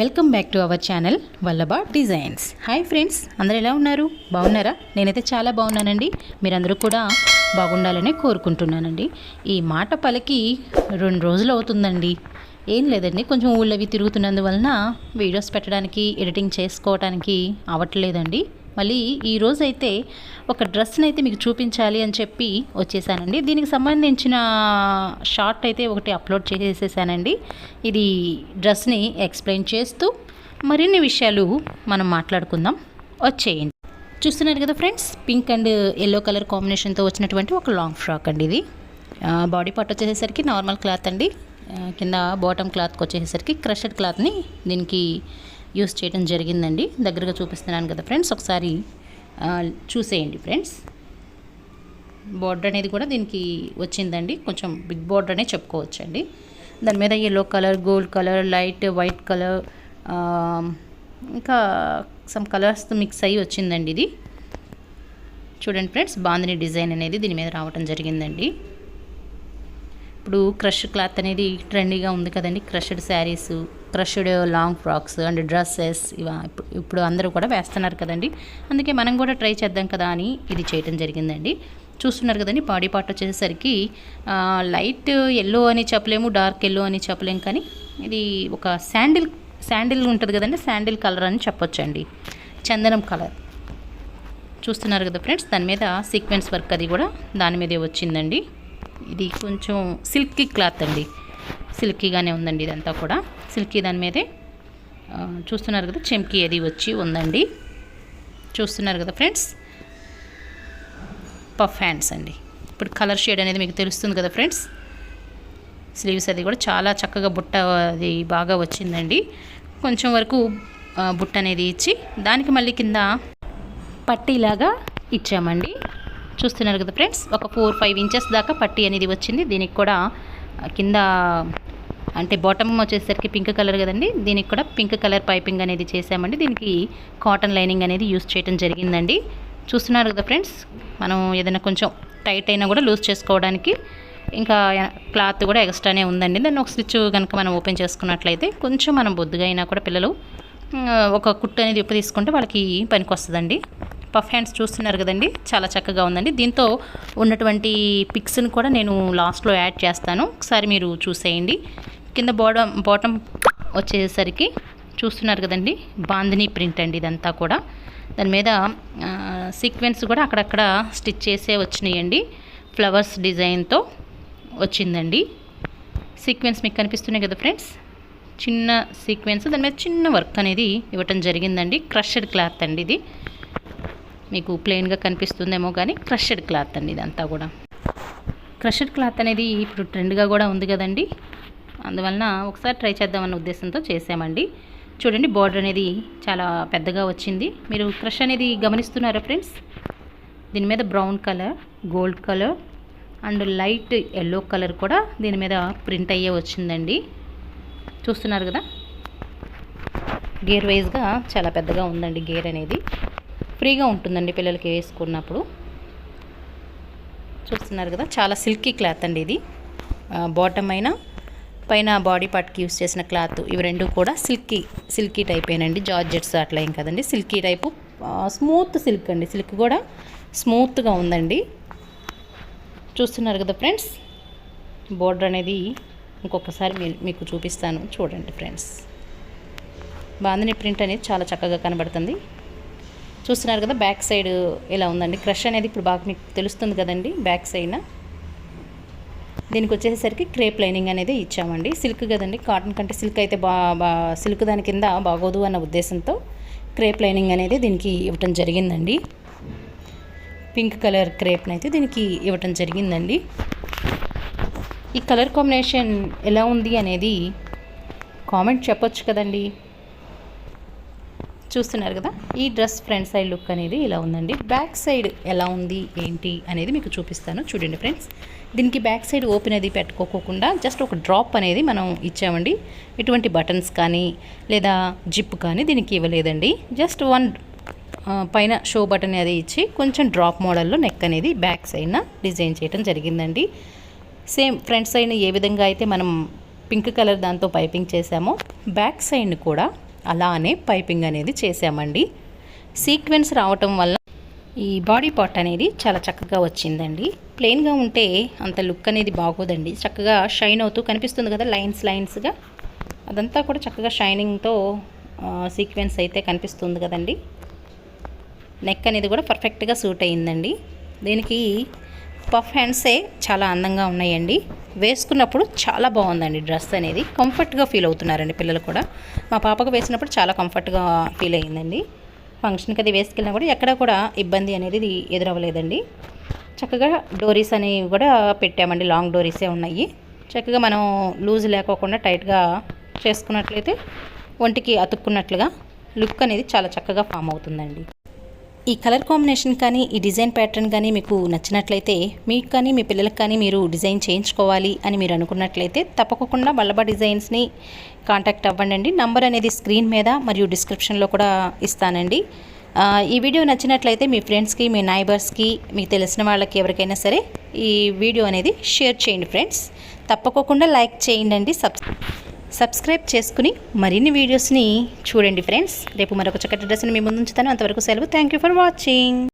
Welcome back to our channel Vallabha designs hi friends అందరు ఎలా ఉన్నారు? బాగున్నారా? నేనైతే చాలా బాగున్నానండి. మీరందరూ కూడా బాగుండాలని కోరుకుంటున్నానండి. ఈ మాట పలికి రెండు రోజులు అవుతుందండి. ఏం లేదండి కొంచెం ఊళ్ళవి తిరుగుతున్నందువలన వీడియోస్ పెట్టడానికి ఎడిటింగ్ చేసుకోవడానికి అవ్వట్లేదండి మళ్ళీ ఈరోజైతే అయితే ఒక డ్రెస్ని అయితే మీకు చూపించాలి అని చెప్పి వచ్చేసానండి. దీనికి సంబంధించిన షార్ట్ అయితే ఒకటి అప్లోడ్ చేసేసానండి. ఇది డ్రెస్ని ఎక్స్ప్లెయిన్ చేస్తూ మరిన్ని విషయాలు మనం మాట్లాడుకుందాం. వచ్చేయండి. చూస్తున్నారు కదా friends pink and yellow colour కాంబినేషన్తో వచ్చినటువంటి ఒక లాంగ్ ఫ్రాక్ అండి ఇది. బాడీ పార్ట్ వచ్చేసరికి నార్మల్ క్లాత్ అండి. కింద బాటమ్ క్లాత్కి వచ్చేసరికి క్రషర్ క్లాత్ని దీనికి యూస్ చేయడం జరిగిందండి. దగ్గరగా చూపిస్తున్నాను కదా ఫ్రెండ్స్. ఒకసారి చూసేయండి ఫ్రెండ్స్. బార్డర్ అనేది కూడా దీనికి వచ్చిందండి. కొంచెం బిగ్ బార్డర్ అనే చెప్పుకోవచ్చండి. దాని మీద yellow colour gold colour light white colour ఇంకా సమ్ కలర్స్ మిక్స్ అయ్యి వచ్చిందండి ఇది. చూడండి ఫ్రెండ్స్ బాందిని డిజైన్ అనేది దీని మీద రావటం జరిగిందండి. ఇప్పుడు క్రష్ క్లాత్ అనేది ట్రెండీగా ఉంది కదండి. Crushed sarees crushed long frocks and dresses ఇవా ఇప్పుడు ఇప్పుడు అందరూ కూడా వేస్తున్నారు కదండి. అందుకే మనం కూడా ట్రై చేద్దాం కదా అని ఇది చేయడం జరిగిందండి. చూస్తున్నారు కదండి బాడీ పార్ట్ వచ్చేసరికి లైట్ ఎల్లో అని చెప్పలేము డార్క్ ఎల్లో అని చెప్పలేము కానీ ఇది ఒక శాండిల్ శాండిల్ ఉంటుంది కదండి శాండిల్ కలర్ అని చెప్పొచ్చండి. చందనం కలర్. చూస్తున్నారు కదా ఫ్రెండ్స్ దాని మీద సీక్వెన్స్ వర్క్ అది కూడా దాని మీదే వచ్చిందండి. ఇది కొంచెం సిల్కీ క్లాత్ అండి. సిల్కీగానే ఉందండి ఇదంతా కూడా. సిల్కీ దాని మీదే చూస్తున్నారు కదా చెంకి అది వచ్చి ఉందండి. చూస్తున్నారు కదా ఫ్రెండ్స్? పఫ్ హ్యాండ్స్ అండి. ఇప్పుడు కలర్ షేడ్ అనేది మీకు తెలుస్తుంది కదా ఫ్రెండ్స్? స్లీవ్స్ అది కూడా చాలా చక్కగా బుట్ట అది బాగా వచ్చిందండి. కొంచెం వరకు బుట్ట అనేది ఇచ్చి దానికి మళ్ళీ కింద పట్టీలాగా ఇచ్చామండి. చూస్తున్నారు కదా ఫ్రెండ్స్. ఒక ఫోర్ ఫైవ్ ఇంచెస్ దాకా పట్టీ అనేది వచ్చింది. దీనికి కూడా కింద అంటే బాటమ్ వచ్చేసరికి పింక్ కలర్ కదండి. దీనికి కూడా పింక్ కలర్ పైపింగ్ అనేది చేసామండి దీనికి కాటన్ లైనింగ్ అనేది యూస్ చేయడం జరిగిందండి. చూస్తున్నారు కదా ఫ్రెండ్స్ మనం ఏదైనా కొంచెం టైట్ అయినా కూడా లూజ్ చేసుకోవడానికి ఇంకా క్లాత్ కూడా ఎక్స్ట్రానే ఉందండి. దాన్ని ఒక స్టిచ్ కనుక మనం ఓపెన్ చేసుకున్నట్లయితే కొంచెం మనం బొద్దుగా అయినా కూడా పిల్లలు ఒక కుట్టు అనేది ఉప్పు తీసుకుంటే వాళ్ళకి పనికి వస్తుందండి. పఫ్ హ్యాండ్స్ చూస్తున్నారు కదండి. చాలా చక్కగా ఉందండి. దీంతో ఉన్నటువంటి పిక్స్ని కూడా నేను లాస్ట్లో యాడ్ చేస్తాను. ఒకసారి మీరు చూసేయండి. కింద బాటమ్ బాటమ్ వచ్చేసరికి చూస్తున్నారు కదండి. బాందిని ప్రింట్ అండి ఇదంతా కూడా. దాని మీద సీక్వెన్స్ కూడా అక్కడక్కడ స్టిచ్ చేసే వచ్చినాయండి. ఫ్లవర్స్ డిజైన్తో వచ్చిందండి. సీక్వెన్స్ మీకు కనిపిస్తున్నాయి కదా ఫ్రెండ్స్? చిన్న సీక్వెన్స్. దాని మీద చిన్న వర్క్ అనేది ఇవ్వటం జరిగిందండి. క్రషడ్ క్లాత్ అండి ఇది. మీకు ప్లెయిన్గా కనిపిస్తుందేమో కానీ క్రషడ్ క్లాత్ అండి ఇదంతా కూడా. క్రషడ్ క్లాత్ అనేది ఇప్పుడు ట్రెండ్గా కూడా ఉంది కదండి. అందువలన ఒకసారి ట్రై చేద్దామన్న ఉద్దేశంతో చేసామండి చూడండి బార్డర్ అనేది చాలా పెద్దగా వచ్చింది. మీరు క్రష్ అనేది గమనిస్తున్నారా ఫ్రెండ్స్ దీని మీద brown colour gold colour and light yellow colour కూడా దీని మీద ప్రింట్ అయ్యే వచ్చిందండి. చూస్తున్నారు కదా? గేర్ వైజ్గా చాలా పెద్దగా ఉందండి గేర్ అనేది. ఫ్రీగా ఉంటుందండి పిల్లలకి వేసుకున్నప్పుడు. చూస్తున్నారు కదా చాలా సిల్కీ క్లాత్ అండి ఇది. బాటమ్ అయినా పైన బాడీ పార్ట్కి యూస్ చేసిన క్లాత్ ఇవి రెండు కూడా సిల్కీ సిల్కీ టైపేనండి. జార్జెట్స్ అట్లా ఏం కదండి. సిల్కీ టైపు స్మూత్ సిల్క్ అండి. సిల్క్ కూడా స్మూత్గా ఉందండి. చూస్తున్నారు కదా ఫ్రెండ్స్ బోర్డర్ అనేది ఇంకొకసారి మీ- మీకు చూపిస్తాను. చూడండి ఫ్రెండ్స్. బాగుంది ప్రింట్ అనేది చాలా చక్కగా కనబడుతుంది. చూస్తున్నారు కదా బ్యాక్ సైడ్ ఇలా ఉందండి? క్రష్ అనేది ఇప్పుడు బాగా మీకు తెలుస్తుంది కదండి బ్యాక్ సైడ్ దీనికి వచ్చేసరికి క్రేప్ లైనింగ్ అనేది ఇచ్చామండి. సిల్క్ కదండి కాటన్ కంటే సిల్క్ అయితే బా సిల్క్ దాని కింద బాగోదు అన్న ఉద్దేశంతో క్రేప్ లైనింగ్ అనేది దీనికి ఇవ్వటం జరిగిందండి. పింక్ కలర్ క్రేప్ని అయితే దీనికి ఇవ్వటం జరిగిందండి. ఈ కలర్ కాంబినేషన్ ఎలా ఉంది అనేది కామెంట్ చెప్పొచ్చు కదండి. చూస్తున్నారు కదా ఈ డ్రెస్ ఫ్రంట్ సైడ్ లుక్ అనేది ఇలా ఉందండి. బ్యాక్ సైడ్ ఎలా ఉంది ఏంటి అనేది మీకు చూపిస్తాను. చూడండి ఫ్రెండ్స్ దీనికి బ్యాక్ సైడ్ ఓపెన్ అది పెట్టుకోకుండా జస్ట్ ఒక డ్రాప్ అనేది మనం ఇచ్చామండి. ఎటువంటి బటన్స్ కానీ లేదా జిప్ కానీ దీనికి ఇవ్వలేదండి. జస్ట్ వన్ పైన షో బటన్ అది ఇచ్చి కొంచెం డ్రాప్ మోడల్లో నెక్ అనేది బ్యాక్ సైడ్న డిజైన్ చేయడం జరిగిందండి. సేమ్ ఫ్రంట్ సైడ్ ఏ విధంగా అయితే మనం పింక్ కలర్ దాంతో పైపింగ్ చేసామో బ్యాక్ సైడ్ని కూడా అలానే పైపింగ్ అనేది చేసామండి సీక్వెన్స్ రావటం వల్ల ఈ బాడీ పార్ట్ అనేది చాలా చక్కగా వచ్చిందండి. ప్లెయిన్గా ఉంటే అంత లుక్ అనేది బాగోదండి. చక్కగా షైన్ అవుతూ కనిపిస్తుంది కదా లైన్స్ లైన్స్గా. అదంతా కూడా చక్కగా షైనింగ్తో సీక్వెన్స్ అయితే కనిపిస్తుంది కదండి. నెక్ అనేది కూడా పర్ఫెక్ట్గా సూట్ అయ్యిందండి దీనికి పఫ్ హ్యాండ్సే చాలా అందంగా ఉన్నాయండి. వేసుకున్నప్పుడు చాలా బాగుందండి డ్రెస్ అనేది. కంఫర్ట్గా ఫీల్ అవుతున్నారండి పిల్లలు కూడా. మా పాపకు వేసినప్పుడు చాలా కంఫర్ట్గా ఫీల్ అయ్యిందండి. ఫంక్షన్కి అది వేసుకెళ్ళినా కూడా ఎక్కడ కూడా ఇబ్బంది అనేది ఎదురవ్వలేదండి. చక్కగా డోరీస్ అనేవి కూడా పెట్టామండి. లాంగ్ డోరీసే ఉన్నాయి. చక్కగా మనం లూజ్ లేకోకుండా టైట్గా చేసుకున్నట్లయితే ఒంటికి అతుక్కున్నట్లుగా లుక్ అనేది చాలా చక్కగా ఫామ్ అవుతుందండి. ఈ కలర్ కాంబినేషన్ కానీ ఈ డిజైన్ ప్యాటర్న్ కానీ మీకు నచ్చినట్లయితే మీకు కానీ మీ పిల్లలకు కానీ మీరు డిజైన్ చేయించుకోవాలి అని మీరు అనుకున్నట్లయితే తప్పకుండా వల్లభ డిజైన్స్ని కాంటాక్ట్ అవ్వండి నంబర్ అనేది స్క్రీన్ మీద మరియు డిస్క్రిప్షన్లో కూడా ఇస్తానండి. ఈ వీడియో నచ్చినట్లయితే మీ ఫ్రెండ్స్కి మీ నైబర్స్కి మీకు తెలిసిన వాళ్ళకి ఎవరికైనా సరే ఈ వీడియో అనేది షేర్ చేయండి ఫ్రెండ్స్. తప్పకుండా లైక్ చేయండి సబ్ సబ్స్క్రైబ్ చేసుకుని మరిన్ని వీడియోస్ని చూడండి ఫ్రెండ్స్. రేపు మరొక చక్కటి డ్రెస్ని మీ ముందు ఉంచుతాను. అంతవరకు సెలవు. Thank you for watching